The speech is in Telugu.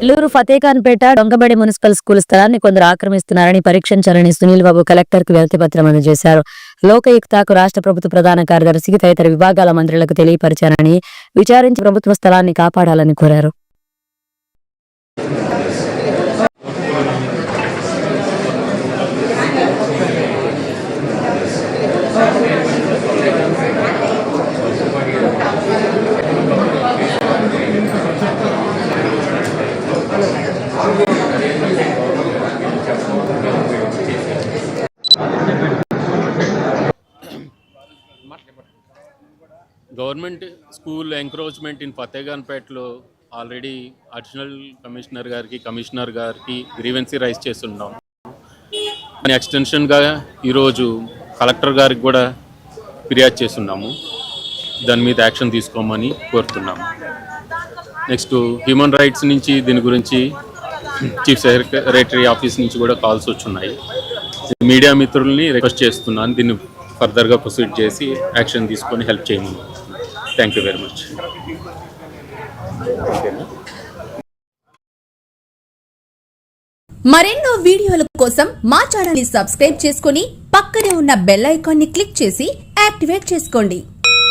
నెల్లూరు ఫతేఖాన్పేట డొంగబడి మున్సిపల్ స్కూల్ స్థలాన్ని కొందరు ఆక్రమిస్తున్నారని పరీక్షించాలని సునీల్ బాబు కలెక్టర్కు వినతి పత్రం అందజేశారు. లోకయుక్తకు రాష్ట్ర ప్రభుత్వ ప్రధాన కార్యదర్శికి తదితర విభాగాల మంత్రులకు తెలియపరిచారని విచారించి ప్రభుత్వ స్థలాన్ని కాపాడాలని కోరారు. గవర్నమెంట్ స్కూల్ ఎంక్రోచ్మెంట్ ఇన్ ఫతేగాన్పేటలో ఆల్రెడీ అడిషనల్ కమిషనర్ గారికి కమిషనర్ గారికి గ్రీవెన్సీ రైజ్ చేస్తున్నాం. దాని ఎక్స్టెన్షన్గా ఈరోజు కలెక్టర్ గారికి కూడా ఫిర్యాదు చేస్తున్నాము. దాని మీద యాక్షన్ తీసుకోమని కోరుతున్నాము. నెక్స్ట్ హ్యూమన్ రైట్స్ నుంచి దీని గురించి చీఫ్ సెక్రటరీ ఆఫీస్ నుంచి కూడా కాల్స్ వచ్చున్నాయి. మీడియా మిత్రుల్ని రిక్వెస్ట్ చేస్తున్నాను. దీన్ని ఫర్దర్గా ప్రొసీడ్ చేసి యాక్షన్ తీసుకొని హెల్ప్ చేయమని థ్యాంక్ యూ వెరీ మచ్ మరెన్నో వీడియోల కోసం మా ఛానల్ సబ్స్క్రైబ్ చేసుకుని పక్కనే ఉన్న బెల్ ఐకాన్ క్లిక్ చేసి యాక్టివేట్ చేసుకోండి.